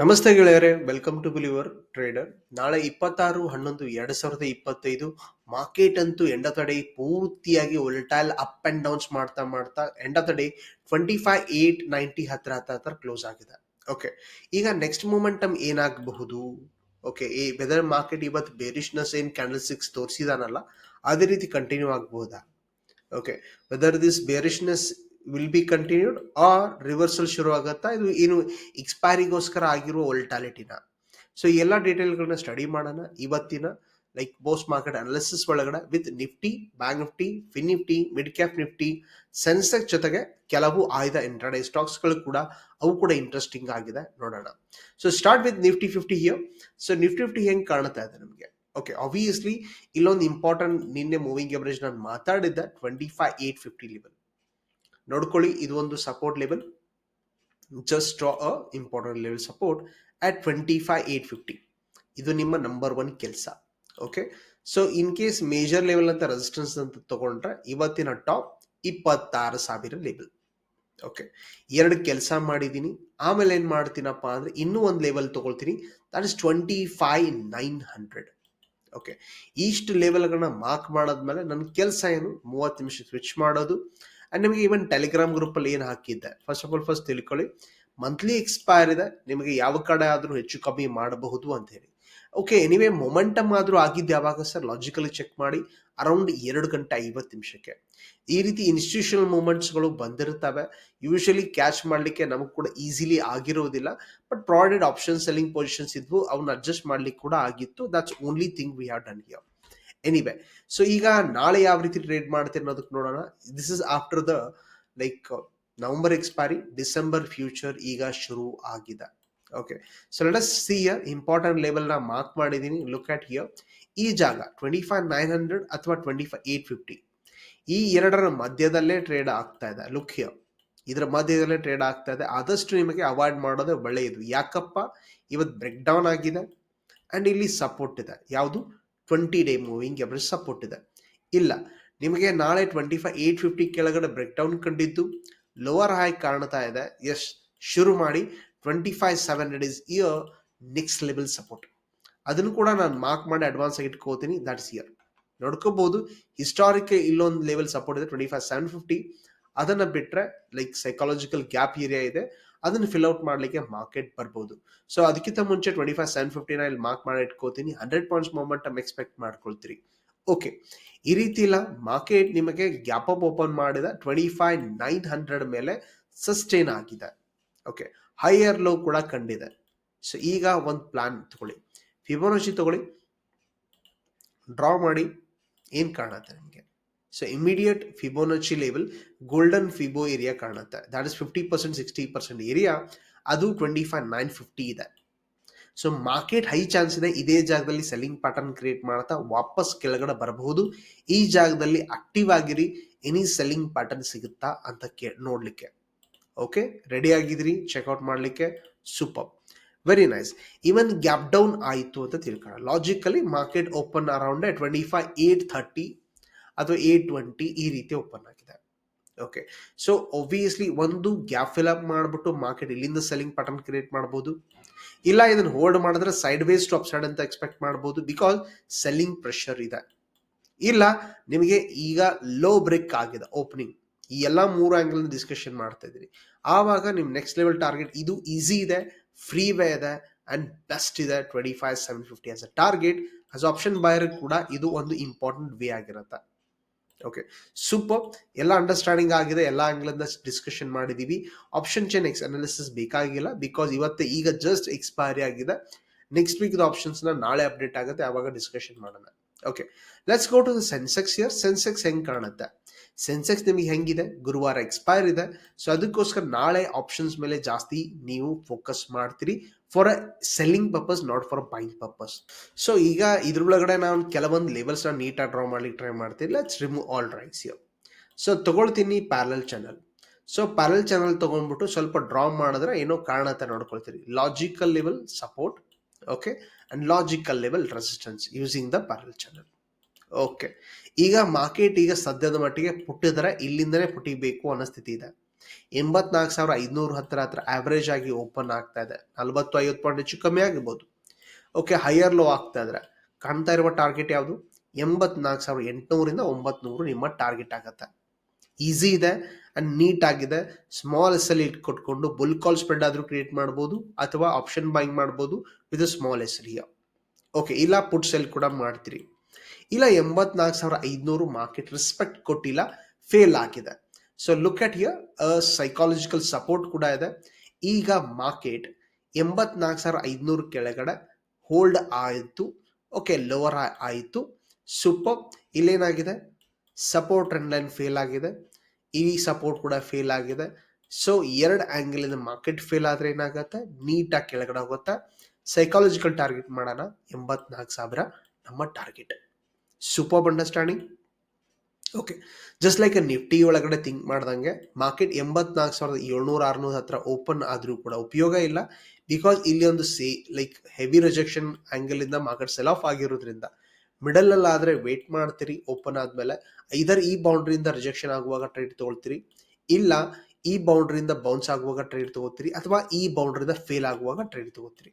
ನಮಸ್ತೆ ಗೆಳೆಯರೆ welcome to believer trader ನಾಳೆ ಇಪ್ಪತ್ತಾರು, ಹನ್ನೊಂದು, ಎರಡ್ ಸಾವಿರದ ಇಪ್ಪತ್ತೈದು ಮಾರ್ಕೆಟ್ ಅಂತೂ ಎಂಡ್ ಆಫ್ ಪೂರ್ತಿಯಾಗಿ ಒಲ್ಟೈಲ್ ಅಪ್ ಅಂಡ್ ಡೌನ್ಸ್ ಮಾಡ್ತಾ ಮಾಡ್ತಾ end of the day twenty five eight ninety ಹತ್ರ ಹತ್ರ ಹತ್ರ ಕ್ಲೋಸ್ ಆಗಿದೆ. ಓಕೆ ಈಗ ನೆಕ್ಸ್ಟ್ ಮೂಮೆಂಟಮ್ ಏನಾಗಬಹುದು? ಓಕೆ ಈ ವೆದರ್ ಮಾರ್ಕೆಟ್ ಇವತ್ತು ಬೇರಿಶ್ನೆಸ್ ಏನ್ ಕ್ಯಾಂಡಲ್ ಸಿಕ್ಸ್ ತೋರಿಸಿದಾನಲ್ಲ, ಅದೇ ರೀತಿ ಕಂಟಿನ್ಯೂ ಆಗಬಹುದಾ okay whether this bearishness will be continued or reversal ಶುರು ಆಗುತ್ತಾ ಇದು ಏನು ಎಕ್ಸ್ಪೈರಿಗೋಸ್ಕರ ಆಗಿರುವ ಒಲ್ಟಾಲಿಟಿನ ಸೊ ಎಲ್ಲ ಡೀಟೇಲ್ಗಳನ್ನ ಸ್ಟಡಿ ಮಾಡೋಣ. ಇವತ್ತಿನ ಲೈಕ್ ಪೋಸ್ಟ್ ಮಾರ್ಕೆಟ್ ಅನಾಲಿಸಿಸ್ ಒಳಗಡೆ with Nifty Bank Nifty Fin Nifty mid cap Nifty Sensex ಜೊತೆಗೆ ಕೆಲವು ಆಯ್ದ ಇಂಟ್ರಾಡೇ ಸ್ಟಾಕ್ಸ್ಗಳು ಕೂಡ ಅವು ಕೂಡ ಇಂಟ್ರೆಸ್ಟಿಂಗ್ ಆಗಿದೆ. ನೋಡೋಣ. So start with Nifty fifty here so Nifty fifty ಹೆಂಗ್ ಕಾಣ್ತಾ ಇದೆ ನಮಗೆ? ಓಕೆ ಆಬ್ವಿಯಸ್ಲಿ ಇಲ್ಲೊಂದು ಇಂಪಾರ್ಟೆಂಟ್ ನಿನ್ನೆ ಮೂವಿಂಗ್ ಎವರೇಜ್ ನಾನು ಮಾತಾಡಿದ್ದೆ twenty five eight fifty level ನೋಡ್ಕೊಳ್ಳಿ, ಇದು ಒಂದು support level just draw a important level support at twenty five eight fifty ಇದು ನಿಮ್ಮ ನಂಬರ್ ಒನ್ ಕೆಲಸ. Okay so in case major level ಅಂತ ರೆಸಿಸ್ಟೆನ್ಸ್ ಅಂತ ತಗೊಂಡ್ರೆ, ಇವತ್ತಿನ ಟಾಪ್ ಇಪ್ಪತ್ತಾರು ಸಾವಿರ ಲೆವೆಲ್ ಓಕೆ ಎರಡು ಕೆಲಸ ಮಾಡಿದ್ದೀನಿ. ಆಮೇಲೆ ಏನು ಮಾಡ್ತೀನಪ್ಪ ಅಂದ್ರೆ, ಇನ್ನೂ ಒಂದು ಲೆವೆಲ್ ತಗೊಳ್ತೀನಿ. That is twenty five nine hundred okay ಇಷ್ಟು ಲೆವೆಲ್ಗಳನ್ನ ಮಾರ್ಕ್ ಮಾಡಾದ್ಮೇಲೆ ನನ್ನ ಕೆಲಸ ಏನು? ಮೂವತ್ತು ನಿಮಿಷ ಸ್ವಿಚ್ ಮಾಡೋದು. ಅಂಡ್ ನಿಮಗೆ ಈವನ್ ಟೆಲಿಗ್ರಾಮ್ ಗ್ರೂಪ್ ಅಲ್ಲಿ ಏನು ಹಾಕಿದ್ದೆ? ಫಸ್ಟ್ ಆಫ್ ಆಲ್ ಫಸ್ಟ್ ತಿಳ್ಕೊಳ್ಳಿ. ಮಂತ್ಲಿ ಎಕ್ಸ್ಪೈರ್ ಇದೆ. ನಿಮಗೆ ಯಾವ ಕಡೆ ಆದರೂ ಹೆಚ್ಚು ಕಮ್ಮಿ ಮಾಡಬಹುದು ಅಂತ ಹೇಳಿ. ಓಕೆ ಎನಿವೇ ಮೊಮೆಂಟಮ್ ಆದರೂ ಆಗಿದ್ದು ಯಾವಾಗ ಸರ್ ಲಾಜಿಕಲಿ ಚೆಕ್ ಮಾಡಿ. ಅರೌಂಡ್ ಎರಡು ಗಂಟೆ ಐವತ್ತು ನಿಮಿಷಕ್ಕೆ. ಈ ರೀತಿ ಇನ್ಸ್ಟಿಟ್ಯೂಷನಲ್ ಮೂಮೆಂಟ್ಸ್ಗಳು ಬಂದಿರ್ತವೆ ಯೂಶಲಿ ಕ್ಯಾಚ್ ಮಾಡಲಿಕ್ಕೆ ನಮಗೆ ಕೂಡ ಈಸಿಲಿ ಆಗಿರೋದಿಲ್ಲ. But traded option selling positions ಇದ್ವು ಅವನ್ನ ಅಡ್ಜಸ್ಟ್ ಮಾಡ್ಲಿಕ್ಕೆ ಕೂಡ ಆಗಿತ್ತು. That's only thing we have done here anyway so ಈಗ ನಾಳೆ ಯಾವ ರೀತಿ ಟ್ರೇಡ್ ಮಾಡ್ತೀರಿ ಅನ್ನೋದಕ್ಕೆ ನೋಡೋಣ. This is after the like November expiry December future ಈಗ ಶುರು ಆಗಿದೆ. Okay so let us see here ಇಂಪಾರ್ಟೆಂಟ್ನ mark ಮಾಡಿದ್ದೀನಿ ಲುಕ್ ಅಟ್ ಹಿಯರ್ ಈ ಜಾಗ ಟ್ವೆಂಟಿ ಫೈವ್ ನೈನ್ ಹಂಡ್ರೆಡ್ ಅಥವಾ ಟ್ವೆಂಟಿ ಫೈವ್ ಏಟ್ ಫಿಫ್ಟಿ ಈ ಎರಡರ ಮಧ್ಯದಲ್ಲೇ ಟ್ರೇಡ್ ಆಗ್ತಾ ಇದೆ. ಲುಕ್ ಹಿಯರ್ ಇದರ ಮಧ್ಯದಲ್ಲೇ ಟ್ರೇಡ್ ಆಗ್ತಾ ಇದೆ. ಆದಷ್ಟು ನಿಮಗೆ ಅವಾಯ್ಡ್ ಮಾಡೋದು ಒಳ್ಳೆಯದು. ಯಾಕಪ್ಪ? ಇವತ್ತು ಬ್ರೇಕ್ ಡೌನ್ ಆಗಿದೆ. ಅಂಡ್ ಇಲ್ಲಿ ಸಪೋರ್ಟ್ ಇದೆ. ಯಾವುದು? Twenty day moving average support ಇದೆ. ಇಲ್ಲ, ನಿಮಗೆ ನಾಳೆ ಟ್ವೆಂಟಿ ಫೈವ್ ಏಟ್ ಫಿಫ್ಟಿ ಕೆಳಗಡೆ ಬ್ರೇಕ್ ಡೌನ್ ಕಂಡಿದ್ದು ಲೋವರ್ ಹೈ ಕಾಣ್ತಾ ಇದೆ. ಎಸ್ ಶುರು ಮಾಡಿ twenty five seven is here next level support ಅದನ್ನು ಕೂಡ ನಾನು ಮಾರ್ಕ್ ಮಾಡಿ ಅಡ್ವಾನ್ಸ್ ಆಗಿ ಇಟ್ಕೋತೀನಿ ದಟ್ಸ್ ಇಯರ್ ನೋಡ್ಕೋಬಹುದು ಹಿಸ್ಟಾರಿಕ್ ಇಲ್ಲೊಂದು ಲೆವೆಲ್ ಸಪೋರ್ಟ್ ಇದೆ ಟ್ವೆಂಟಿ ಫೈವ್ ಸೆವೆನ್ ಫಿಫ್ಟಿ ಅದನ್ನ ಬಿಟ್ರೆ ಲೈಕ್ ಸೈಕಾಲಜಿಕಲ್ ಗ್ಯಾಪ್ ಏರಿಯಾ ಇದೆ. ಅದನ್ನು ಫಿಲ್ ಔಟ್ ಮಾಡ್ಲಿಕ್ಕೆ ಮಾರ್ಕೆಟ್ ಬರ್ಬೋದು. ಸೊ ಅದಕ್ಕಿಂತ ಮುಂಚೆ ಟ್ವೆಂಟಿ ಫೈವ್ ಸೆವೆನ್ ಫಿಫ್ಟಿನ ಇಲ್ಲಿ ಮಾರ್ಕ್ ಮಾಡಿ ಇಟ್ಕೋತೀನಿ. ಹಂಡ್ರೆಡ್ ಪಾಯಿಂಟ್ಸ್ ಮೊಮೆಂಟಮ್ ಎಕ್ಸ್ಪೆಕ್ಟ್ ಮಾಡ್ಕೊಳ್ತೀರಿ. ಓಕೆ ಈ ರೀತಿ ಇಲ್ಲ. ಮಾರ್ಕೆಟ್ ನಿಮಗೆ ಗ್ಯಾಪ್ ಅಪ್ ಓಪನ್ ಮಾಡಿದ ಟ್ವೆಂಟಿ ಫೈವ್ ನೈನ್ ಹಂಡ್ರೆಡ್ ಮೇಲೆ ಸಸ್ಟೈನ್ ಆಗಿದೆ. ಓಕೆ ಹೈಯರ್ ಲೋ ಕೂಡ ಕಂಡಿದೆ. ಸೊ ಈಗ ಒಂದು ಪ್ಲಾನ್ ತಗೊಳ್ಳಿ. ಫಿಬೋನಸಿ ತಗೊಳ್ಳಿ. ಡ್ರಾ ಮಾಡಿ. ಏನು ಕಾಣುತ್ತೆ ನಿಮಗೆ? So immediate Fibonacci level golden Fibo area ಕಾಣುತ್ತೆ. That is fifty percent sixty percent area ಅದು ಟ್ವೆಂಟಿ ಫೈವ್ ನೈನ್ ಫಿಫ್ಟಿ ಇದೆ. ಸೊ ಮಾರ್ಕೆಟ್ ಹೈ ಚಾನ್ಸ್ ಇದೆ. ಇದೇ ಜಾಗದಲ್ಲಿ ಸೆಲ್ಲಿಂಗ್ ಪ್ಯಾಟರ್ನ್ ಕ್ರಿಯೇಟ್ ಮಾಡ್ತಾ ವಾಪಸ್ ಕೆಳಗಡೆ ಬರಬಹುದು. ಈ ಜಾಗದಲ್ಲಿ ಆಕ್ಟಿವ್ ಆಗಿರಿ. ಎನಿ ಸೆಲ್ಲಿಂಗ್ ಪ್ಯಾಟರ್ನ್ ಸಿಗುತ್ತಾ ಅಂತ ಕೇ, ನೋಡ್ಲಿಕ್ಕೆ. ಓಕೆ ರೆಡಿ ಆಗಿದ್ರಿ? ಚೆಕ್ಔಟ್ ಮಾಡಲಿಕ್ಕೆ. Super very nice even gap down ಆಯಿತು ಅಂತ ತಿಳ್ಕೊಳ್ಳೋಣ. Logically market open around twenty five eight thirty ಅಥವಾ ಎ ಟ್ವೆಂಟಿ ಈ ರೀತಿ ಓಪನ್ ಆಗಿದೆ. ಓಕೆ ಸೊ ಒಬ್ವಿಯಸ್ಲಿ ಒಂದು ಗ್ಯಾಪ್ ಫಿಲ್ ಅಪ್ ಮಾಡಿಬಿಟ್ಟು ಮಾರ್ಕೆಟ್ ಇಲ್ಲಿಂದ ಸೆಲ್ಲಿಂಗ್ ಪ್ಯಾಟರ್ನ್ ಕ್ರಿಯೇಟ್ ಮಾಡ್ಬೋದು. ಇಲ್ಲ ಇದನ್ನು ಹೋಲ್ಡ್ ಮಾಡಿದ್ರೆ ಸೈಡ್ ವೇಸ್ ಟಾಪ್ ಸೈಡ್ ಅಂತ ಎಕ್ಸ್ಪೆಕ್ಟ್ ಮಾಡ್ಬೋದು ಬಿಕಾಸ್ ಸೆಲ್ಲಿಂಗ್ ಪ್ರೆಷರ್ ಇದೆ. ಇಲ್ಲ, ನಿಮಗೆ ಈಗ ಲೋ ಬ್ರೇಕ್ ಆಗಿದೆ ಓಪನಿಂಗ್ ಈ ಎಲ್ಲ ಮೂರು ಆ್ಯಂಗಲ್ನ ಡಿಸ್ಕಷನ್ ಮಾಡ್ತಾ ಇದ್ದೀರಿ. ಆವಾಗ ನಿಮ್ಮ ನೆಕ್ಸ್ಟ್ ಲೆವೆಲ್ ಟಾರ್ಗೆಟ್ ಇದು ಈಸಿ ಇದೆ ಫ್ರೀ ವೇ ಇದೆ ಅಂಡ್ ಬೆಸ್ಟ್ ಇದೆ twenty five seven fifty as a target as option buyer ಕೂಡ ಇದು ಒಂದು ಇಂಪಾರ್ಟೆಂಟ್ ವೇ ಆಗಿರುತ್ತೆ. ಓಕೆ ಸೂಪರ್ ಎಲ್ಲ ಅಂಡರ್ಸ್ಟ್ಯಾಂಡಿಂಗ್ ಆಗಿದೆ. ಎಲ್ಲ ಆಂಗ್ಲಿಂದ ಡಿಸ್ಕಷನ್ ಮಾಡಿದೀವಿ. ಆಪ್ಷನ್ ಚೇನ್ ಎಕ್ಸ್ ಅನಾಲಿಸಿಸ್ ಬೇಕಾಗಿಲ್ಲ ಬಿಕಾಸ್ ಇವತ್ತೇ ಈಗ ಜಸ್ಟ್ ಎಕ್ಸ್ಪೈರಿ ಆಗಿದೆ. ನೆಕ್ಸ್ಟ್ ವೀಕ್ ಆಪ್ಷನ್ಸ್ ನಾಳೆ ಅಪ್ಡೇಟ್ ಆಗುತ್ತೆ. ಆವಾಗ ಡಿಸ್ಕಷನ್ ಮಾಡೋಣ. Okay let's go to the Sensex here Sensex ಹೆಂಗ್ ಕಾಣುತ್ತೆ? ಸೆನ್ಸೆಕ್ಸ್ ನಿಮಗೆ ಹೆಂಗಿದೆ? ಗುರುವಾರ ಎಕ್ಸ್ಪೈರ್ ಇದೆ. ಸೊ ಅದಕ್ಕೋಸ್ಕರ ನಾಳೆ ಆಪ್ಷನ್ಸ್ ಮೇಲೆ ಜಾಸ್ತಿ ನೀವು ಫೋಕಸ್ ಮಾಡ್ತೀರಿ for a selling purpose not for buying purpose so ಈಗ ಇದ್ರೊಳಗಡೆ ನಾನು ಕೆಲವೊಂದು ಲೆವೆಲ್ಸ್ನ ನೀಟಾಗಿ ಡ್ರಾ ಮಾಡ್ಲಿಕ್ಕೆ ಟ್ರೈ ಮಾಡ್ತೀನಿ. Let's remove all rights yo so ತಗೊಳ್ತೀನಿ parallel channel so parallel channel ತಗೊಂಡ್ಬಿಟ್ಟು ಸ್ವಲ್ಪ ಡ್ರಾ ಮಾಡಿದ್ರೆ ಏನೋ ಕಾರಣ ಅಂತ ನೋಡ್ಕೊಳ್ತೀರಿ. Logical level support okay and logical level resistance using the parallel channel okay ಈಗ ಮಾರ್ಕೆಟ್ ಈಗ ಸದ್ಯದ ಮಟ್ಟಿಗೆ ಪುಟ್ಟಿದ್ರೆ ಇಲ್ಲಿಂದನೇ ಪುಟಿಬೇಕು ಅನ್ನೋ ಸ್ಥಿತಿ ಇದೆ. ಎಂಬತ್ನಾಲ್ಕು ಸಾವಿರ ಐದುನೂರು ಹತ್ತಿರ ಹತ್ರ ಆವ್ರೇಜ್ ಆಗಿ ಓಪನ್ ಆಗ್ತಾ ಇದೆ. ನಲ್ವತ್ತು, ಐವತ್ತು ಪಾಯಿಂಟ್ ಹೆಚ್ಚು ಕಮ್ಮಿ ಆಗಿರ್ಬೋದು. ಓಕೆ ಹೈಯರ್ ಲೋ ಆಗ್ತಾ ಇದ್ರೆ ಕಾಣ್ತಾ ಇರುವ ಟಾರ್ಗೆಟ್ ಯಾವುದು? ಎಂಬತ್ನಾಲ್ಕು ಸಾವಿರ ಎಂಟುನೂರಿಂದ ಒಂಬತ್ನೂರು ನಿಮ್ಮ ಟಾರ್ಗೆಟ್ ಆಗುತ್ತೆ. ಈಸಿ ಇದೆ ಅಂಡ್ ನೀಟ್ ಆಗಿದೆ. ಸ್ಮಾಲ್ ಎಸ್ ಅಲ್ಲಿ ಕೊಟ್ಕೊಂಡು ಬುಲ್ ಕಾಲ್ ಸ್ಪ್ರೆಡ್ ಆದರೂ ಕ್ರಿಯೇಟ್ ಮಾಡ್ಬೋದು ಅಥವಾ ಆಪ್ಷನ್ ಬೈಂಗ್ ಮಾಡ್ಬೋದು ವಿತ್ ಸ್ಮಾಲ್ ಎಸ್ ಓಕೆ ಇಲ್ಲ ಪುಟ್ ಸೆಲ್ ಕೂಡ ಮಾಡ್ತೀರಿ. ಇಲ್ಲ ಎಂಬತ್ನಾಲ್ಕು ಸಾವಿರ ಐದುನೂರು ಮಾರ್ಕೆಟ್ ರೆಸ್ಪೆಕ್ಟ್ ಕೊಟ್ಟಿಲ್ಲ ಫೇಲ್ ಆಗಿದೆ. So look at here psychological support ಕೂಡ ಇದೆ. ಈಗ ಮಾರ್ಕೆಟ್ ಎಂಬತ್ನಾಲ್ಕು ಸಾವಿರ ಐದುನೂರು ಕೆಳಗಡೆ ಹೋಲ್ಡ್ ಆಯಿತು. ಓಕೆ ಲೋವರ್ ಆಯಿತು. ಸೂಪರ್ ಇಲ್ಲೇನಾಗಿದೆ? ಸಪೋರ್ಟ್ ಟ್ರೆಂಡ್ ಲೈನ್ ಫೇಲ್ ಆಗಿದೆ. ಈ ಸಪೋರ್ಟ್ ಕೂಡ ಫೇಲ್ ಆಗಿದೆ. ಸೊ ಎರಡು ಆ್ಯಂಗಲಿಂದ ಮಾರ್ಕೆಟ್ ಫೇಲ್ ಆದ್ರೆ ಏನಾಗುತ್ತೆ? ನೀಟಾಗಿ ಕೆಳಗಡೆ ಹೋಗುತ್ತೆ. ಸೈಕಾಲಜಿಕಲ್ ಟಾರ್ಗೆಟ್ ಮಾಡೋಣ. ಎಂಬತ್ನಾಲ್ಕು ಸಾವಿರ ನಮ್ಮ target super understanding okay just like Nifty ಒಳಗಡೆ ಥಿಂಕ್ ಮಾಡ್ದಂಗೆ ಮಾರ್ಕೆಟ್ ಎಂಬತ್ನಾಲ್ಕು ಸಾವಿರದ ಏಳ್ನೂರ, ಆರ್ನೂರ ಹತ್ರ ಓಪನ್ ಆದರೂ ಕೂಡ ಉಪಯೋಗ ಇಲ್ಲ. ಬಿಕಾಸ್ ಇಲ್ಲಿ ಒಂದು say like heavy rejection angle ಇಂದ ಮಾರ್ಕೆಟ್ ಸೆಲ್ ಆಫ್ ಆಗಿರೋದ್ರಿಂದ ಮಿಡಲ್ ಅಲ್ಲಿ ಆದ್ರೆ ವೇಟ್ ಮಾಡ್ತೀರಿ ಓಪನ್ ಆದಮೇಲೆ ಐದರ್ ಈ ಬೌಂಡ್ರಿಯಿಂದ ರಿಜೆಕ್ಷನ್ ಆಗುವಾಗ ಟ್ರೇಡ್ ತಗೊಳ್ತೀರಿ, ಇಲ್ಲ ಈ ಬೌಂಡ್ರಿಯಿಂದ ಬೌನ್ಸ್ ಆಗುವಾಗ ಟ್ರೇಡ್ ತಗೋತೀರಿ ಅಥವಾ ಈ ಬೌಂಡ್ರಿಯಿಂದ ಫೇಲ್ ಆಗುವಾಗ ಟ್ರೇಡ್ ತಗೋತೀರಿ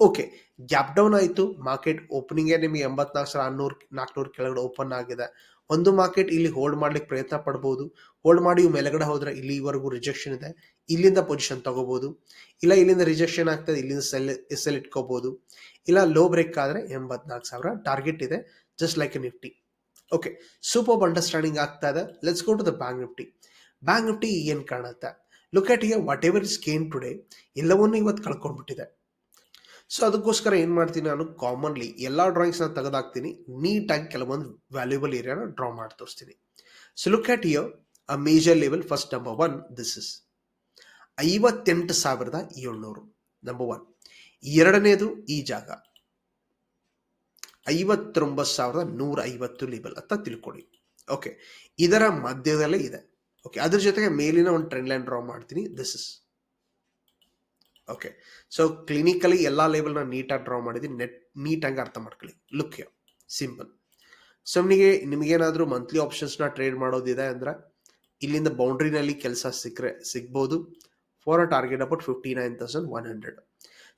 ಓಕೆ ಗ್ಯಾಪ್ ಡೌನ್ ಆಯಿತು. ಮಾರ್ಕೆಟ್ ಓಪನಿಂಗೇ ನಿಮಗೆ ಎಂಬತ್ನಾಲ್ಕು ಸಾವಿರ ಅನ್ನೂರು ನಾಲ್ಕುನೂರು ಕೆಳಗಡೆ ಓಪನ್ ಆಗಿದೆ. ಒಂದು ಮಾರ್ಕೆಟ್ ಇಲ್ಲಿ ಹೋಲ್ಡ್ ಮಾಡ್ಲಿಕ್ಕೆ ಪ್ರಯತ್ನ ಪಡ್ಬೋದು. ಹೋಲ್ಡ್ ಮಾಡಿ ಮೇಲ್ಗಡೆ ಹೋದ್ರೆ ಇಲ್ಲಿವರೆಗೂ ರಿಜೆಕ್ಷನ್ ಇದೆ. ಇಲ್ಲಿಂದ ಪೊಸಿಷನ್ ತಗೋಬಹುದು ಇಲ್ಲ ಇಲ್ಲಿಂದ ರಿಜೆಕ್ಷನ್ ಆಗ್ತದೆ ಇಲ್ಲಿಂದ ಸೆಲ್ ಸೆಲ್ ಇಟ್ಕೋಬಹುದು ಇಲ್ಲ ಲೋ ಬ್ರೇಕ್ ಆದ್ರೆ ಎಂಬತ್ನಾಲ್ಕು ಸಾವಿರ ಟಾರ್ಗೆಟ್ ಇದೆ just like a Nifty okay super understanding ಆಗ್ತಾ ಇದೆ. Let's go to the Bank Nifty Bank Nifty ಏನ್ ಕಾಣುತ್ತೆ? Look at whatever is gain today ಎಲ್ಲವನ್ನೂ ಇವತ್ತು ಕಳ್ಕೊಂಡ್ಬಿಟ್ಟಿದೆ. ಸೊ ಅದಕ್ಕೋಸ್ಕರ ಏನು ಮಾಡ್ತೀನಿ ನಾನು ಕಾಮನ್ಲಿ ಎಲ್ಲ ಡ್ರಾಯಿಂಗ್ಸ್ನ ತೆಗೆದಾಕ್ತೀನಿ. ನೀಟಾಗಿ ಕೆಲವೊಂದು ವ್ಯಾಲ್ಯೂಬಲ್ ಏರಿಯಾನ ಡ್ರಾ ಮಾಡಿ ತೋರಿಸ್ತೀನಿ. So look at here a major level first number one this is ಐವತ್ತೆಂಟು ಸಾವಿರದ ಏಳ್ನೂರು. ನಂಬರ್ ಒನ್ ಎರಡನೇದು ಈ ಜಾಗ. ಐವತ್ತೊಂಬತ್ತು ಸಾವಿರದ ನೂರ ಐವತ್ತು ಲೆವೆಲ್ ಅಂತ ತಿಳ್ಕೊಳ್ಳಿ. ಓಕೆ ಇದರ ಮಧ್ಯದಲ್ಲೇ ಇದೆ. ಓಕೆ ಅದ್ರ ಜೊತೆಗೆ ಮೇಲಿನ ಒಂದು ಟ್ರೆಂಡ್ ಲೈನ್ ಡ್ರಾ ಮಾಡ್ತೀನಿ. This is okay so clinically ಎಲ್ಲ ಲೇಬಲ್ನ ನೀಟಾಗಿ ಡ್ರಾ ಮಾಡಿದ್ದೀನಿ ನೆಟ್ ನೀಟಾಗಿ ಅರ್ಥ ಮಾಡ್ಕೊಳ್ಳಿ. ಲುಕ್ ಯು ಸಿಂಪಲ್ ಸೊ ನಿಮಗೆ, ನಿಮಗೇನಾದರೂ ಮಂತ್ಲಿ ಆಪ್ಷನ್ಸ್ನ ಟ್ರೇಡ್ ಮಾಡೋದಿದೆ ಅಂದರೆ, ಇಲ್ಲಿಂದ ಬೌಂಡ್ರಿನಲ್ಲಿ ಕೆಲಸ ಸಿಕ್ಕರೆ, ಸಿಗ್ಬೋದು. For a target about fifty nine thousand one hundred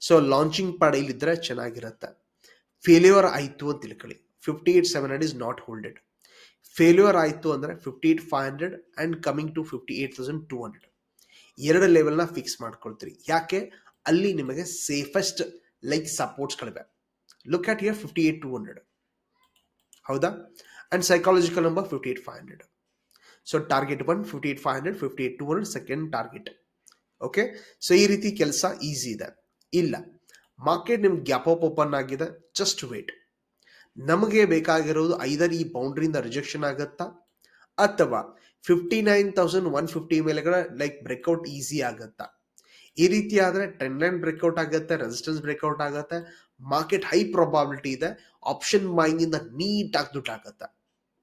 so launching pad ಇಲ್ಲಿದ್ದರೆ ಚೆನ್ನಾಗಿರುತ್ತೆ. ಫೇಲ್ಯೂರ್ ಆಯಿತು ಅಂತ ತಿಳ್ಕೊಳ್ಳಿ. Fifty eight seven hundred is not holded failure ಆಯಿತು ಅಂದರೆ fifty eight five hundred and coming to fifty eight thousand two hundred ಎರಡು ಲೆವೆಲ್ನ fix ಮಾಡ್ಕೊಳ್ತೀರಿ. ಯಾಕೆ? ಅಲ್ಲಿ ನಿಮಗೆ safest like ಸಪೋರ್ಟ್ಸ್ಗಳಿವೆ look at here fifty eight two hundred ಹೌದಾ? And psychological number fifty eight five hundred so target one fifty eight five hundred fifty eight two hundred second target okay so ಈ ರೀತಿ ಕೆಲಸ easy ಇದೆ. ಇಲ್ಲ. Market ನಿಮ್ಗೆ gap up open ಆಗಿದೆ. Just wait ನಮಗೆ ಬೇಕಾಗಿರೋದು ಐದರ್ ಈ ಬೌಂಡ್ರಿಯಿಂದ ರಿಜೆಕ್ಷನ್ ಆಗುತ್ತಾ? ಅಥವಾ fifty nine thousand one fifty ಮೇಲೆಗಡೆ ಲೈಕ್ ಬ್ರೇಕ್ಔಟ್ ಈಸಿ ಆಗುತ್ತಾ? ಈ ರೀತಿ ಆದರೆ ಟ್ರೆಂಡ್ ಲೈನ್ ಬ್ರೇಕ್ಔಟ್ ಆಗುತ್ತೆ ರೆಸಿಸ್ಟೆನ್ಸ್ ಬ್ರೇಕ್ಔಟ್ ಆಗುತ್ತೆ ಮಾರ್ಕೆಟ್ ಹೈ ಪ್ರಾಬಿಲಿಟಿ ಇದೆ ಆಪ್ಷನ್ ಬೈಂಗ್ ಇಂದ ನೀಟಾಗಿ ದುಡ್ಡು ಆಗುತ್ತೆ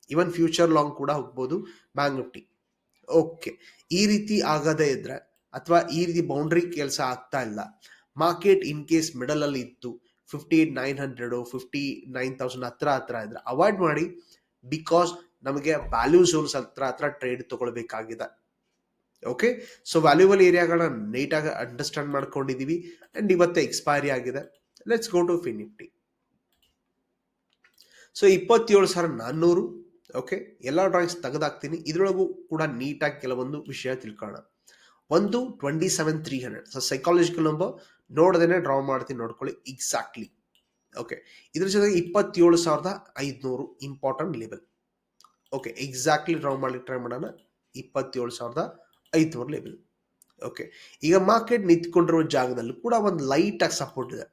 ಇವನ್ ಫ್ಯೂಚರ್ ಲಾಂಗ್ ಕೂಡ ಹೋಗ್ಬೋದು ಬ್ಯಾಂಕ್ ನಿಫ್ಟಿ ಓಕೆ ಈ ರೀತಿ ಆಗದೇ ಇದ್ರೆ, ಅಥವಾ ಈ ರೀತಿ ಬೌಂಡ್ರಿ ಕೆಲಸ ಆಗ್ತಾ ಇಲ್ಲ ಮಾರ್ಕೆಟ್ ಇನ್ ಕೇಸ್ ಮಿಡಲ್ ಅಲ್ಲಿ ಇತ್ತು fifty nine hundred fifty nine thousand ಹತ್ರ ಹತ್ರ ಇದ್ರೆ ಅವಾಯ್ಡ್ ಮಾಡಿ ಬಿಕಾಸ್ ನಮಗೆ ವ್ಯಾಲ್ಯೂ ಝೋನ್ಸ್ ಹತ್ರ ಹತ್ರ ಟ್ರೇಡ್ ತಗೊಳ್ಬೇಕಾಗಿದೆ. ಓಕೆ ಸೊ ವ್ಯಾಲ್ಯೂಬಲ್ ಏರಿಯಾಗಳನ್ನ ನೀಟಾಗಿ ಅಂಡರ್ಸ್ಟ್ಯಾಂಡ್ ಮಾಡ್ಕೊಂಡಿದೀವಿ ಅಂಡ್ ಇವತ್ತೇ ಎಕ್ಸ್ಪೈರಿ ಆಗಿದೆ. Let's go to FinNifty so ಇಪ್ಪತ್ತೇಳು ಸಾವಿರ ನಾನ್ನೂರು ಓಕೆ ಎಲ್ಲ ಡ್ರಾಯಿಂಗ್ಸ್ ತೆಗೆದಾಕ್ತೀನಿ. ಇದರೊಳಗೂ ಕೂಡ ನೀಟಾಗಿ ಕೆಲವೊಂದು ವಿಷಯ ತಿಳ್ಕೊಳ್ಳೋಣ. ಒಂದು twenty seven three hundred so psychological number ನೋಡದೇನೆ draw ಮಾಡ್ತೀನಿ, ನೋಡ್ಕೊಳ್ಳಿ. ಎಕ್ಸಾಕ್ಟ್ಲಿ ಓಕೆ ಇದ್ರ ಜೊತೆಗೆ ಇಪ್ಪತ್ತೇಳು ಸಾವಿರದ ಐದುನೂರು important level okay exactly draw ಮಾಡ್ಲಿಕ್ಕೆ ಟ್ರೈ ಮಾಡೋಣ. ಇಪ್ಪತ್ತೇಳು ಸಾವಿರದ ಐದುನೂರು ಲೆವೆಲ್ ಓಕೆ ಈಗ ಮಾರ್ಕೆಟ್ ನಿಂತ್ಕೊಂಡಿರುವ ಜಾಗದಲ್ಲಿ ಕೂಡ ಒಂದು ಲೈಟ್ ಆಗಿ ಸಪೋರ್ಟ್ ಇದೆ.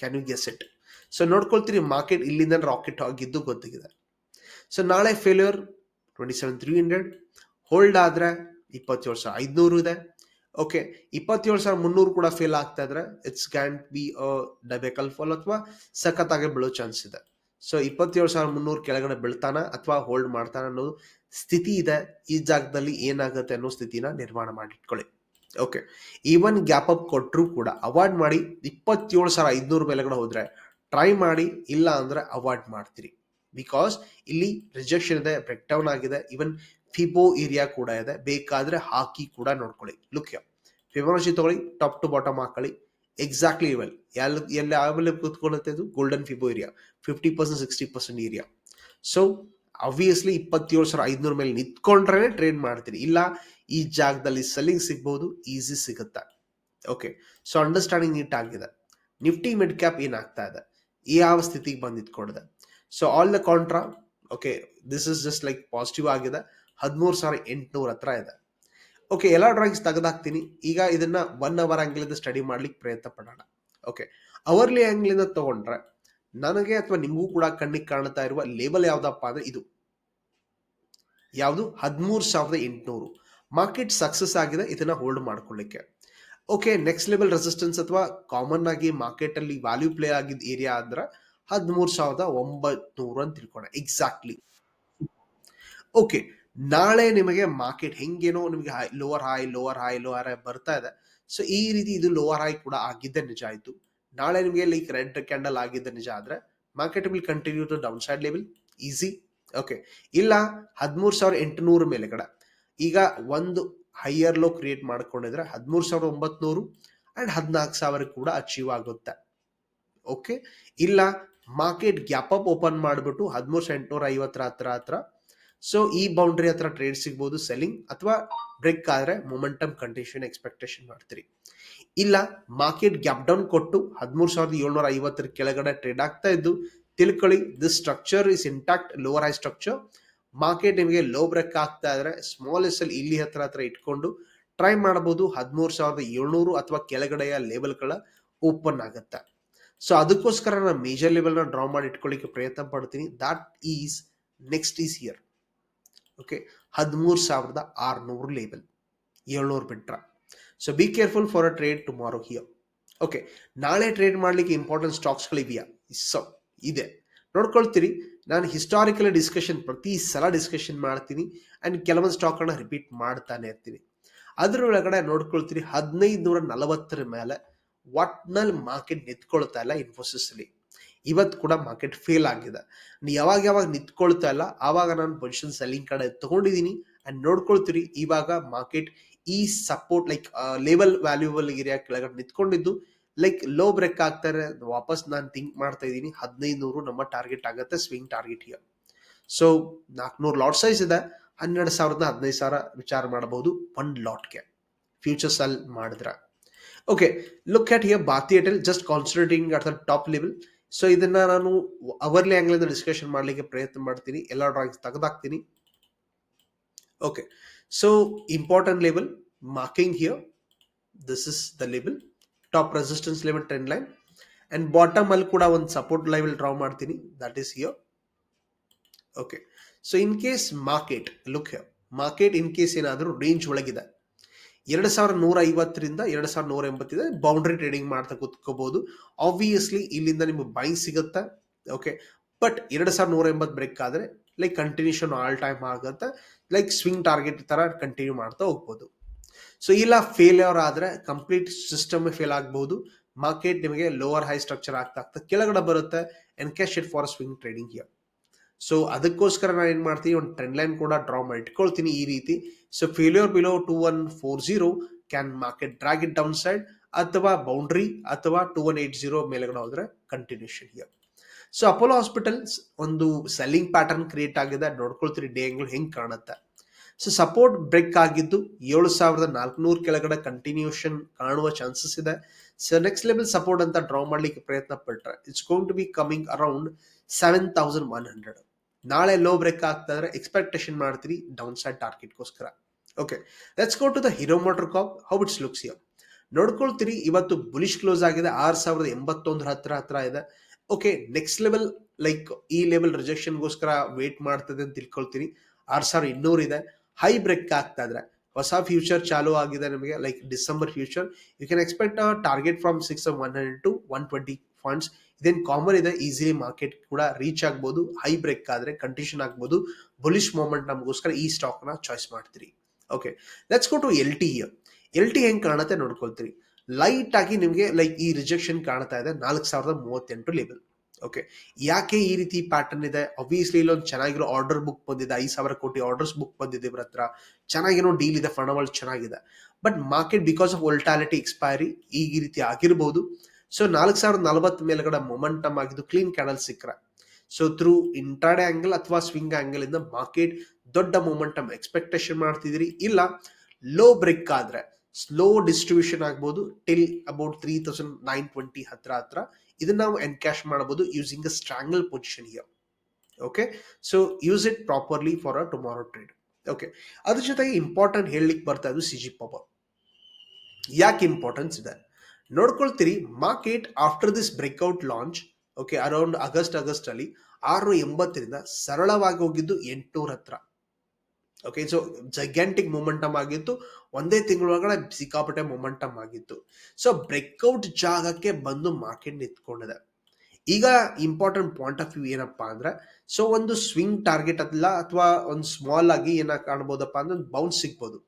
Can you guess it so ನೋಡ್ಕೊಳ್ತೀರಿ market ಇಲ್ಲಿಂದ ರಾಕೆಟ್ ಆಗಿದ್ದು ಗೊತ್ತಾಗಿದೆ. ಸೊ ನಾಳೆ failure twenty seven three hundred hold ಆದರೆ ಇಪ್ಪತ್ತೇಳು ಸಾವಿರ ಐದುನೂರು ಇದೆ. ಓಕೆ ಇಪ್ಪತ್ತೇಳು ಸಾವಿರ ಮುನ್ನೂರು ಕೂಡ ಫೇಲ್ ಆಗ್ತಾ ಇದ್ರೆ it's can be debacle fall ಅಥವಾ ಸಖತ್ತಾಗಿ ಬೀಳೋ ಚಾನ್ಸ್ ಇದೆ. ಸೊ ಇಪ್ಪತ್ತೇಳು ಸಾವಿರ ಮುನ್ನೂರು ಕೆಳಗಡೆ ಬೀಳ್ತಾನ ಅಥವಾ ಹೋಲ್ಡ್ ಮಾಡ್ತಾನ ಅನ್ನೋದು ಸ್ಥಿತಿ ಇದೆ. ಈ ಜಾಗದಲ್ಲಿ ಏನಾಗುತ್ತೆ ಅನ್ನೋ ಸ್ಥಿತಿನ ನಿರ್ಮಾಣ ಮಾಡಿಟ್ಕೊಳ್ಳಿ. ಓಕೆ ಈವನ್ ಗ್ಯಾಪ್ ಅಪ್ ಕೊಟ್ಟರು ಕೂಡ ಅವಾರ್ಡ್ ಮಾಡಿ ಇಪ್ಪತ್ತೇಳು ಸಾವಿರ ಐದುನೂರು ಮೇಲೆಗಡೆ ಹೋದ್ರೆ ಟ್ರೈ ಮಾಡಿ, ಇಲ್ಲ ಅಂದ್ರೆ ಅವಾರ್ಡ್ ಮಾಡ್ತೀರಿ. ಬಿಕಾಸ್ ಇಲ್ಲಿ ರಿಜೆಕ್ಷನ್ ಇದೆ ಬ್ರೇಕ್ ಡೌನ್ ಆಗಿದೆ. ಈವನ್ ಫಿಬೋ ಏರಿಯಾ ಕೂಡ ಇದೆ. ಬೇಕಾದ್ರೆ ಹಾಕಿ ಕೂಡ ನೋಡ್ಕೊಳ್ಳಿ. ಲುಕ್ ಫಿಬೋನಸಿ ತಗೊಳ್ಳಿ ಟಾಪ್ ಟು ಬಾಟಮ್ ಹಾಕೊಳ್ಳಿ. ಎಕ್ಸಾಕ್ಟ್ಲಿ ವೆಲ್ ಎಲ್ಲ ಎಲ್ಲಿ ಆಮೇಲೆ ಕೂತ್ಕೊಳ್ಳುತ್ತೆ ಅದು? Golden fibo area fifty percent sixty percent area so obviously ಇಪ್ಪತ್ತೇಳು ಸಾವಿರ ಐದುನೂರ ಮೇಲೆ ನಿಂತ್ಕೊಂಡ್ರೆ ಟ್ರೇಡ್ ಮಾಡ್ತೀನಿ. ಇಲ್ಲ, ಈ ಜಾಗದಲ್ಲಿ ಸೆಲ್ಲಿಂಗ್ ಸಿಗ್ಬೋದು ಈಸಿ ಸಿಗುತ್ತೆ? ಓಕೆ ಸೊ ಅಂಡರ್ಸ್ಟ್ಯಾಂಡಿಂಗ್ ನೀಟ್ ಆಗಿದೆ. ನಿಫ್ಟಿ ಮಿಡ್ ಕ್ಯಾಪ್ ಏನಾಗ್ತಾ ಇದೆ? ಯಾವ ಸ್ಥಿತಿಗೆ ಬಂದು ನಿಂತ್ಕೊಂಡಿದೆ? So all the contra okay this is just like positive ಆಗಿದೆ. ಹದಿಮೂರು ಸಾವಿರ ಎಂಟುನೂರ ಹತ್ರ ಇದೆ. ಓಕೆ ಎಲ್ಲ ಡ್ರಾಯಿಂಗ್ಸ್ ತೆಗೆದಾಕ್ತೀನಿ. ಈಗ ಇದನ್ನ ಒನ್ ಅವರ್ ಆಂಗ್ಲಿಂದ ಸ್ಟಡಿ ಮಾಡ್ಲಿಕ್ಕೆ ಪ್ರಯತ್ನ ಪಡೋಣ. ಓಕೆ ಅವರ್ಲಿ ಆಂಗ್ಲಿಂದ ತಗೊಂಡ್ರೆ ನನಗೆ ಅಥವಾ ನಿಮಗೂ ಕೂಡ ಕಣ್ಣಿಗೆ ಕಾಣ್ತಾ ಇರುವ ಲೇಬಲ್ ಯಾವ್ದಪ್ಪ ಅಂದ್ರೆ ಇದು. ಯಾವುದು? ಹದಿಮೂರು ಸಾವಿರದ ಎಂಟುನೂರು. ಮಾರ್ಕೆಟ್ ಸಕ್ಸಸ್ ಆಗಿದೆ, ಇದನ್ನ ಹೋಲ್ಡ್ ಮಾಡ್ಕೊಳ್ಳಿಕ್ಕೆ. ಓಕೆ ನೆಕ್ಸ್ಟ್ ಲೆವೆಲ್ ರೆಸಿಸ್ಟೆನ್ಸ್ ಅಥವಾ ಕಾಮನ್ ಆಗಿ ಮಾರ್ಕೆಟ್ ಅಲ್ಲಿ ವ್ಯಾಲ್ಯೂ ಪ್ಲೇ ಆಗಿದ್ದ ಏರಿಯಾ ಅಂದ್ರೆ ಹದಿಮೂರು ಸಾವಿರದ ಒಂಬತ್ನೂರು ಅಂತ ತಿಳ್ಕೊಣ ಎಕ್ಸಾಕ್ಟ್ಲಿ ಓಕೆ ನಾಳೆ ನಿಮಗೆ ಮಾರ್ಕೆಟ್ ಹೆಂಗೇನೋ ನಿಮಗೆ high lower high lower high lower high ಬರ್ತಾ ಇದೆ. ಸೊ ಈ ರೀತಿ ಇದು ಲೋವರ್ ಹೈ ಕೂಡ ಆಗಿದ್ದೆ ನಿಜ ಆಯ್ತು. ನಾಳೆ ನಿಮಗೆ ಲೈಕ್ ರೆಡ್ ಕ್ಯಾಂಡಲ್ ಆಗಿದ್ದ ನಿಜ ಆದ್ರೆ market will continue to downside level easy okay ಇಲ್ಲ, ಹದಿಮೂರು ಸಾವಿರ ಎಂಟುನೂರು ಮೇಲೆಗಡೆ ಈಗ ಒಂದು ಹೈಯರ್ ಲೋ ಕ್ರಿಯೇಟ್ ಮಾಡ್ಕೊಂಡಿದ್ರೆ ಹದಿಮೂರು ಸಾವಿರದ ಒಂಬತ್ನೂರು ಅಂಡ್ ಹದಿನಾಲ್ಕು ಸಾವಿರ ಕೂಡ ಅಚೀವ್ ಆಗುತ್ತೆ. ಓಕೆ ಇಲ್ಲ ಮಾರ್ಕೆಟ್ ಗ್ಯಾಪ್ ಅಪ್ ಓಪನ್ ಮಾಡಿಬಿಟ್ಟು ಹದಿಮೂರು ಎಂಟುನೂರ ಐವತ್ತರ ಹತ್ರ ಹತ್ರ ಸೊ ಈ ಬೌಂಡ್ರಿ ಹತ್ರ ಟ್ರೇಡ್ ಸಿಗ್ಬೋದು ಸೆಲ್ಲಿಂಗ್ ಅಥವಾ ಬ್ರೇಕ್ ಆದರೆ ಮೊಮೆಂಟಮ್ ಕಂಡೀಷನ್ ಎಕ್ಸ್ಪೆಕ್ಟೇಷನ್ ಮಾಡ್ತೀರಿ. ಇಲ್ಲ ಮಾರ್ಕೆಟ್ ಗ್ಯಾಪ್ ಡೌನ್ ಕೊಟ್ಟು ಹದಿಮೂರು ಸಾವಿರದ ಏಳ್ನೂರ ಐವತ್ತರ ಕೆಳಗಡೆ ಟ್ರೇಡ್ ಆಗ್ತಾ ಇದ್ದು, ತಿಳ್ಕೊಳ್ಳಿ this structure is intact lower high structure market ನಿಮಗೆ ಲೋ ಬ್ರೇಕ್ ಆಗ್ತಾ ಇದ್ರೆ ಸ್ಮಾಲ್ ಎಸ್ ಅಲ್ಲಿ ಇಲ್ಲಿ ಹತ್ರ ಹತ್ರ ಇಟ್ಕೊಂಡು ಟ್ರೈ ಮಾಡಬಹುದು ಹದಿಮೂರು ಸಾವಿರದ ಏಳ್ನೂರು ಅಥವಾ ಕೆಳಗಡೆಯ ಲೆವೆಲ್ಗಳ ಓಪನ್ ಆಗುತ್ತೆ. ಸೊ ಅದಕ್ಕೋಸ್ಕರ ನಾನು ಮೇಜರ್ ಲೆವೆಲ್ನ ಡ್ರಾ ಮಾಡಿ ಇಟ್ಕೊಳ್ಳಿಕ್ಕೆ ಪ್ರಯತ್ನ ಪಡ್ತೀನಿ. That is next is year okay ಹದಿಮೂರು ಸಾವಿರದ ಆರುನೂರು ಲೇಬಲ್ ಏಳ್ನೂರು ಬಿಟ್ರ. So be careful for a trade tomorrow here okay ನಾಳೆ ಟ್ರೇಡ್ ಮಾಡಲಿಕ್ಕೆ ಇಂಪಾರ್ಟೆಂಟ್ ಸ್ಟಾಕ್ಸ್ಗಳಿವೆಯಾ ಸೊ ಇದೆ. ನೋಡ್ಕೊಳ್ತೀರಿ, ನಾನು ಹಿಸ್ಟಾರಿಕಲ್ ಡಿಸ್ಕಷನ್ ಪ್ರತಿ ಸಲ ಡಿಸ್ಕಷನ್ ಮಾಡ್ತೀನಿ ಆ್ಯಂಡ್ ಕೆಲವೊಂದು ಸ್ಟಾಕ್ಗಳನ್ನ ರಿಪೀಟ್ ಮಾಡ್ತಾನೆ ಇರ್ತೀನಿ. ಅದರೊಳಗಡೆ ನೋಡ್ಕೊಳ್ತೀರಿ ಹದಿನೈದು ನೂರ ನಲವತ್ತರ ಮೇಲೆ ಒಟ್ನಲ್ಲಿ ಮಾರ್ಕೆಟ್ ನಿಂತ್ಕೊಳ್ತಾ ಇಲ್ಲ ಇನ್ಫೋಸಿಸ್ ಅಲ್ಲಿ. ಇವತ್ತು ಕೂಡ ಮಾರ್ಕೆಟ್ ಫೇಲ್ ಆಗಿದೆ. ಯಾವಾಗ ಯಾವಾಗ ನಿಂತ್ಕೊಳ್ತಾ ಇಲ್ಲ, ಆವಾಗ ನಾನು ಪೊಸಿಷನ್ ಸೆಲ್ಲಿಂಗ್ ಕಡೆ ತಗೊಂಡಿದ್ದೀನಿ ಅಂಡ್ ನೋಡ್ಕೊಳ್ತೀರಿ, ಇವಾಗ ಮಾರ್ಕೆಟ್ ಈ support like level valuable area ಕೆಳಗಡೆ ನಿಂತ್ಕೊಂಡಿದ್ದು ಲೈಕ್ ಲೋ ಬ್ರೇಕ್ ಆಗ್ತಾರೆ. ವಾಪಸ್ ನಾನು ಥಿಂಕ್ ಮಾಡ್ತಾ ಇದ್ದೀನಿ ಹದಿನೈದು ನೂರು ನಮ್ಮ ಟಾರ್ಗೆಟ್ ಆಗುತ್ತೆ ಸ್ವಿಂಗ್ ಟಾರ್ಗೆಟ್ ಹಿಯರ್ ಸೊ ನಾಲ್ಕುನೂರು ಲಾಟ್ ಸೈಜ್ ಇದೆ. ಹನ್ನೆರಡು ಸಾವಿರದ ಹದಿನೈದು ಸಾವಿರ ವಿಚಾರ ಮಾಡಬಹುದು ಒನ್ ಲಾಟ್ಗೆ ಫ್ಯೂಚರ್ಸ್ ಅಲ್ಲಿ ಮಾಡಿದ್ರೆ. ಓಕೆ ಲುಕ್ ಅಟ್ ಹಿಯರ್ ಬಾತಿ ಏಟಲ್ just concentrating at the top level so ಇದನ್ನ ನಾನು ಅವರ್ಲಿ ಆಂಗ್ಲಿಂದ ಡಿಸ್ಕಷನ್ ಮಾಡಲಿಕ್ಕೆ ಪ್ರಯತ್ನ ಮಾಡ್ತೀನಿ. ಎಲ್ಲ drawings ತೆಗೆದಾಕ್ತೀನಿ. Okay so important level marking here this is the level top resistance level trend line and bottom ಅಲ್ಲಿ ಕೂಡ ಒಂದು ಸಪೋರ್ಟ್ ಲೆವೆಲ್ ಡ್ರಾ ಮಾಡ್ತೀನಿ. That is here okay so in case market look here market in case ಏನಾದರೂ range ಒಳಗಿದೆ. ಎರಡು ಸಾವಿರದ ನೂರ ಐವತ್ತರಿಂದ ಎರಡು ಸಾವಿರ ನೂರ ಎಂಬತ್ತಿದೆ ಬೌಂಡ್ರಿ ಟ್ರೇಡಿಂಗ್ ಮಾಡ್ತಾ ಕೂತ್ಕೋಬಹುದು ಆಬ್ವಿಯಸ್ಲಿ ಇಲ್ಲಿಂದ ನಿಮ್ಗೆ ಬೈ ಸಿಗುತ್ತೆ ಓಕೆ ಬಟ್ ಎರಡು ಸಾವಿರ ನೂರ ಎಂಬತ್ತು ಬ್ರೇಕ್ ಆದರೆ ಲೈಕ್ ಕಂಟಿನ್ಯೂಷನ್ ಆಲ್ ಟೈಮ್ ಆಗುತ್ತೆ ಲೈಕ್ ಸ್ವಿಂಗ್ ಟಾರ್ಗೆಟ್ ತರ ಕಂಟಿನ್ಯೂ ಮಾಡ್ತಾ ಹೋಗ್ಬೋದು. ಸೊ ಇಲ್ಲ ಫೇಲ್ಯೂರ್ ಆದ್ರೆ ಕಂಪ್ಲೀಟ್ ಸಿಸ್ಟಮ್ ಫೇಲ್ ಆಗ್ಬಹುದು ಮಾರ್ಕೆಟ್ ನಿಮಗೆ ಲೋವರ್ ಹೈ ಸ್ಟ್ರಕ್ಚರ್ ಆಗ್ತಾ ಆಗ್ತಾ ಕೆಳಗಡೆ ಬರುತ್ತೆ encash it for swing trading so ಅದಕ್ಕೋಸ್ಕರ ನಾನು ಏನು ಮಾಡ್ತೀನಿ, ಒಂದು ಟ್ರೆಂಡ್ ಲೈನ್ ಕೂಡ ಡ್ರಾ ಮಾಡಿ ಇಟ್ಕೊಳ್ತೀನಿ ಈ ರೀತಿ. So failure below two one four zero can market drag it down side ಅಥವಾ ಬೌಂಡ್ರಿ ಅಥವಾ ಟೂ ಒನ್ ಏಟ್ ಜೀರೋ ಮೇಲೆಗಡೆ ಹೋದ್ರೆ continuation here so Apollo Hospitals ಒಂದು ಸೆಲ್ಲಿಂಗ್ ಪ್ಯಾಟರ್ನ್ ಕ್ರಿಯೇಟ್ ಆಗಿದೆ. ನೋಡ್ಕೊಳ್ತೀರಿ ಡೇ ಅಂಗ್ಗಳು ಹೆಂಗೆ ಕಾಣುತ್ತೆ. ಸೊ ಸಪೋರ್ಟ್ ಬ್ರೇಕ್ ಆಗಿದ್ದು ಏಳು ಸಾವಿರದ ನಾಲ್ಕುನೂರು ಕೆಳಗಡೆ ಕಂಟಿನ್ಯೂಷನ್ ಕಾಣುವ ಚಾನ್ಸಸ್ ಇದೆ. ಸೊ ನೆಕ್ಸ್ಟ್ ಲೆವೆಲ್ ಸಪೋರ್ಟ್ ಅಂತ ಡ್ರಾ ಮಾಡ್ಲಿಕ್ಕೆ ಪ್ರಯತ್ನ ಪಟ್ರೆ it's going to be coming around seven thousand one hundred ನಾಳೆ ಲೋ ಬ್ರೇಕ್ ಆಗ್ತಾ ಇದ್ರೆ ಎಕ್ಸ್ಪೆಕ್ಟೇಷನ್ ಮಾಡ್ತೀರಿ down side ಟಾರ್ಗೆಟ್ಗೋಸ್ಕರ okay let's go to the Hero MotoCorp how it's looks you ನೋಡ್ಕೊಳ್ತೀರಿ, ಇವತ್ತು bullish close ಆಗಿದೆ, ಆರು ಸಾವಿರದ ಎಂಬತ್ತೊಂದರ ಹತ್ರ ಹತ್ರ ಇದೆ. ಓಕೆ ನೆಕ್ಸ್ಟ್ ಲೆವೆಲ್ ಲೈಕ್ ಈ ಲೆವೆಲ್ ರಿಜೆಕ್ಷನ್ಗೋಸ್ಕರ ವೇಟ್ ಮಾಡ್ತದೆ ಅಂತ ತಿಳ್ಕೊಳ್ತೀನಿ ಆರು ಸಾವಿರ ಇನ್ನೂರು ಇದೆ ಹೈ ಬ್ರೇಕ್ ಆಗ್ತಾ ಇದ್ರೆ ಹೊಸ ಫ್ಯೂಚರ್ ಚಾಲೂ ಆಗಿದೆ ನಿಮಗೆ like December future you can expect target from six one hundred to one twenty funds ಇದೇನ್ ಕಾಮನ್ ಇದೆ ಈಸಿಲಿ ಮಾರ್ಕೆಟ್ ಕೂಡ ರೀಚ್ ಆಗ್ಬೋದು ಹೈ ಬ್ರೇಕ್ ಆದ್ರೆ ಕಂಡೀಷನ್ ಆಗ್ಬೋದು. ಬುಲಿಶ್ ಮೂಮೆಂಟ್ ನಮಗೋಸ್ಕರ ಈ ಸ್ಟಾಕ್ನ ಚಾಯ್ಸ್ ಮಾಡ್ತೀರಿ. Okay let's go to L T L T ಹೆಂಗ್ ಕಾಣುತ್ತೆ ನೋಡ್ಕೊಳ್ತೀರಿ. ಲೈಟ್ ಆಗಿ ನಿಮಗೆ ಲೈಕ್ ಈ ರಿಜೆಕ್ಷನ್ ಕಾಣ್ತಾ ಇದೆ, ನಾಲ್ಕು ಸಾವಿರದ ಮೂವತ್ತೆಂಟು ಲೆವೆಲ್ ಓಕೆ ಯಾಕೆ ಈ ರೀತಿ ಪ್ಯಾಟರ್ನ್ ಇದೆ? ಅಬ್ವಿಯಸ್ಲಿ ಇಲ್ಲೊಂದು ಚೆನ್ನಾಗಿರೋ ಆರ್ಡರ್ ಬುಕ್ ಬಂದಿದೆ, ಐದು ಸಾವಿರ ಕೋಟಿ ಆರ್ಡರ್ಸ್ ಬುಕ್ ಬಂದಿದೆ ಇವ್ರ ಹತ್ರ. ಚೆನ್ನಾಗಿರೋ ಡೀಲ್ ಇದೆ ಫಂಡವಲ್ ಚೆನ್ನಾಗಿದೆ. But market because of volatility expiry ಈ ರೀತಿ ಆಗಿರ್ಬೋದು. ಸೊ ನಾಲ್ಕು ಸಾವಿರದ ನಲವತ್ತು ಮೇಲ್ಗಡೆ ಮೊಮೆಂಟಮ್ ಆಗಿದ್ದು ಕ್ಲೀನ್ ಕ್ಯಾಂಡಲ್ ಸಿಕ್ಕರೆ. ಸೊ ಥ್ರೂ ಇಂಟ್ರಾಡೆ ಆಂಗಲ್ ಅಥವಾ ಸ್ವಿಂಗ್ ಆಂಗಲ್ ಇಂದ ಮಾರ್ಕೆಟ್ ದೊಡ್ಡ ಮೊಮೆಂಟಮ್ ಎಕ್ಸ್ಪೆಕ್ಟೇಷನ್ ಮಾಡ್ತಿದ್ದೀರಿ. ಇಲ್ಲ ಲೋ ಬ್ರೇಕ್ ಆದ್ರೆ ಸ್ಲೋ ಡಿಸ್ಟ್ರಿಬ್ಯೂಷನ್ ಆಗ್ಬೋದು till about three thousand nine twenty ಹತ್ರ ಹತ್ರ. ಇದನ್ನ ನಾವು ಎನ್ಕ್ಯಾಶ್ ಮಾಡಬಹುದು using a strangle position here okay so use it properly for a tomorrow trade okay ಅದ್ರ ಜೊತೆಗೆ ಇಂಪಾರ್ಟೆಂಟ್ ಹೇಳಲಿಕ್ಕೆ ಬರ್ತಾ ಇದು ಸಿಜಿ ಪವರ್ ಯಾಕೆ ಇಂಪಾರ್ಟೆನ್ಸ್ ಇದೆ? ನೋಡ್ಕೊಳ್ತೀರಿ market after this breakout launch okay around August August ಅಲ್ಲಿ ಆರು ಎಂಬತ್ತರಿಂದ ಸರಳವಾಗಿ ಹೋಗಿದ್ದು ಎಂಟುನೂರ ಹತ್ರ. ಓಕೆ ಸೊ ಜೈಗ್ಯಾಂಟಿಕ್ ಮೊಮೆಂಟಮ್ ಆಗಿತ್ತು. ಒಂದೇ ತಿಂಗಳೊಳಗಡೆ ಸಿಕ್ಕಾಪಟ್ಟೆ ಮೊಮೆಂಟಮ್ ಆಗಿತ್ತು. ಸೊ ಬ್ರೇಕ್ಔಟ್ ಜಾಗಕ್ಕೆ ಬಂದು ಮಾರ್ಕೆಟ್ ನಿಂತ್ಕೊಂಡಿದೆ. ಈಗ ಇಂಪಾರ್ಟೆಂಟ್ ಪಾಯಿಂಟ್ ಆಫ್ ವ್ಯೂ ಏನಪ್ಪಾ ಅಂದ್ರೆ ಸೊ ಒಂದು ಸ್ವಿಂಗ್ ಟಾರ್ಗೆಟ್ ಅಲ್ಲ ಅಥವಾ ಒಂದು ಸ್ಮಾಲ್ ಆಗಿ ಏನ ಕಾಣ್ಬೋದಪ್ಪ ಅಂದ್ರೆ ಒಂದು ಬೌನ್ಸ್ ಸಿಗ್ಬೋದು.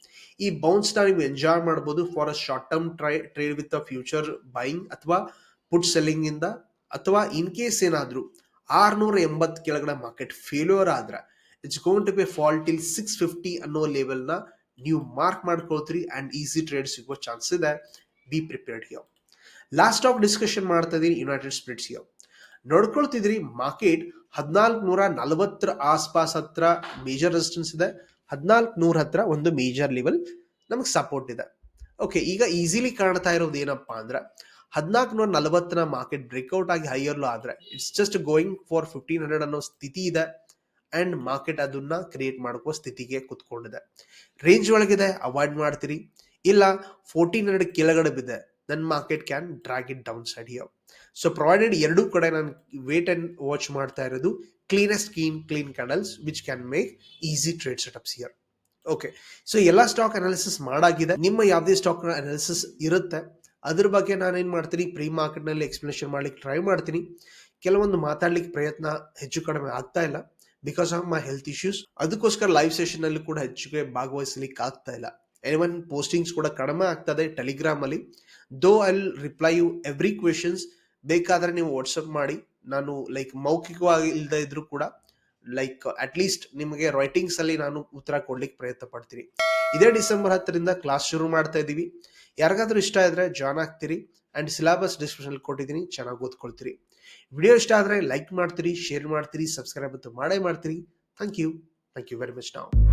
ಈ ಬೌನ್ಸ್ನ ನೀವು ಎಂಜಾಯ್ ಮಾಡ್ಬೋದು for a short term try trade with a future buying ಅಥವಾ ಪುಟ್ ಸೆಲ್ಲಿಂಗ್ ಇಂದ, ಅಥವಾ ಇನ್ ಕೇಸ್ ಏನಾದರೂ ಆರ್ನೂರ ಎಂಬತ್ತು ಕೆಳಗಡೆ ಮಾರ್ಕೆಟ್ ಫೇಲ್ಯೂರ್ ಆದ್ರೆ it's gonna to be fall till six fifty ಅನ್ನೋ ಲೆವೆಲ್ನ ನೀವು ಮಾರ್ಕ್ ಮಾಡ್ಕೊಳ್ತೀರಿ ಅಂಡ್ ಈಸಿ ಟ್ರೇಡ್ ಸಿಗೋ ಚಾನ್ಸ್ ಇದೆ. Be prepared here last of discussion ಮಾಡ್ತಾ ಇದೀನಿ ಯುನೈಟೆಡ್ ಸ್ಪಿರಿಟ್ಸ್ ಹಿಯರ್ ನೋಡ್ಕೊಳ್ತಿದ್ರಿ, ಮಾರ್ಕೆಟ್ ಹದಿನಾಲ್ಕು ನೂರ ನಲವತ್ತರ ಆಸ್ಪಾಸ್ ಹತ್ರ ಮೇಜರ್ ರೆಸಿಸ್ಟೆನ್ಸ್ ಇದೆ. ಹದಿನಾಲ್ಕು ನೂರ ಹತ್ರ ಒಂದು ಮೇಜರ್ ಲೆವೆಲ್ ನಮಗೆ ಸಪೋರ್ಟ್ ಇದೆ. ಓಕೆ ಈಗ ಈಸಿಲಿ ಕಾಣ್ತಾ ಇರೋದು ಏನಪ್ಪಾ ಅಂದ್ರೆ ಹದಿನಾಲ್ಕು ನೂರ ನಲವತ್ತರ ಮಾರ್ಕೆಟ್ ಬ್ರೇಕ್ಔಟ್ ಆಗಿ ಹೈಯರ್ಲು ಆದ್ರೆ it's just going for fifteen hundred ಅನ್ನೋ ಸ್ಥಿತಿ ಇದೆ ಅಂಡ್ ಮಾರ್ಕೆಟ್ ಅದನ್ನ ಕ್ರಿಯೇಟ್ ಮಾಡ್ಕೋ ಸ್ಥಿತಿಗೆ ಕುತ್ಕೊಂಡಿದೆ. ರೇಂಜ್ ಒಳಗಿದೆ ಅವಾಯ್ಡ್ ಮಾಡ್ತೀರಿ. ಇಲ್ಲ ಫೋರ್ಟೀನ್ ಹಂಡ್ರೆಡ್ ಕೆಳಗಡೆ ಬಿದ್ದೆ ನನ್ನ market can drag it down side here so provided ಎರಡೂ ಕಡೆ ನಾನು ವೇಟ್ ಅಂಡ್ ವಾಚ್ ಮಾಡ್ತಾ ಇರೋದು cleanest clean clean candles which can make easy trade setups here okay so ಎಲ್ಲ ಸ್ಟಾಕ್ ಅನಾಲಿಸಿಸ್ ಮಾಡಾಗಿದೆ ನಿಮ್ಮ ಯಾವುದೇ ಸ್ಟಾಕ್ ಅನಾಲಿಸಿಸ್ ಇರುತ್ತೆ ಅದ್ರ ಬಗ್ಗೆ ನಾನು ಏನು ಮಾಡ್ತೀನಿ ಪ್ರೀ ಮಾರ್ಕೆಟ್ನಲ್ಲಿ ಎಕ್ಸ್ಪ್ಲನೇಷನ್ ಮಾಡ್ಲಿಕ್ಕೆ ಟ್ರೈ ಮಾಡ್ತೀನಿ ಕೆಲವೊಂದು ಮಾತಾಡ್ಲಿಕ್ಕೆ ಪ್ರಯತ್ನ ಹೆಚ್ಚು ಕಡಿಮೆ ಆಗ್ತಾ ಇಲ್ಲ because of my health issues ಅದಕ್ಕೋಸ್ಕರ ಲೈವ್ ಸೆಷನ್ ಅಲ್ಲಿ ಕೂಡ ಹೆಚ್ಚಿಗೆ ಭಾಗವಹಿಸಲಿಕ್ಕೆ ಆಗ್ತಾ ಇಲ್ಲ ಎವನ್ ಪೋಸ್ಟಿಂಗ್ಸ್ ಕೂಡ ಕಡಿಮೆ ಆಗ್ತದೆ ಟೆಲಿಗ್ರಾಮ್ ಅಲ್ಲಿ though I reply you every questions ಬೇಕಾದ್ರೆ ನೀವು ವಾಟ್ಸಪ್ ಮಾಡಿ. ನಾನು ಲೈಕ್ ಮೌಖಿಕವಾಗಿ ಇಲ್ಲದೆ ಇದ್ರು ಕೂಡ ಲೈಕ್ ಅಟ್ ಲೀಸ್ಟ್ ನಿಮಗೆ ರೈಟಿಂಗ್ಸ್ ಅಲ್ಲಿ ನಾನು ಉತ್ತರ ಕೊಡ್ಲಿಕ್ಕೆ ಪ್ರಯತ್ನ ಪಡ್ತೀನಿ. ಇದೇ ಡಿಸೆಂಬರ್ ಹತ್ತರಿಂದ ಕ್ಲಾಸ್ ಶುರು ಮಾಡ್ತಾ ಇದೀವಿ ಯಾರಿಗಾದ್ರೂ ಇಷ್ಟ ಇದ್ರೆ ಜಾಯ್ನ್ ಆಗ್ತೀರಿ. ಅಂಡ್ ಸಿಲೆಬಸ್ ಡಿಸ್ಕ್ರಿಪ್ಷನ್ ಕೊಟ್ಟಿದ್ದೀನಿ. ಚೆನ್ನಾಗಿ ಓದ್ಕೊಳ್ತೀರಿ. ವಿಡಿಯೋ ಇಷ್ಟ ಆದ್ರೆ ಲೈಕ್ ಮಾಡ್ತೀರಿ ಶೇರ್ ಮಾಡ್ತೀರಿ ಸಬ್ಸ್ಕ್ರೈಬ್ ಅಂತ ಮಾಡೇ ಮಾಡ್ತೀರಿ. Thank you thank you very much ನಾವು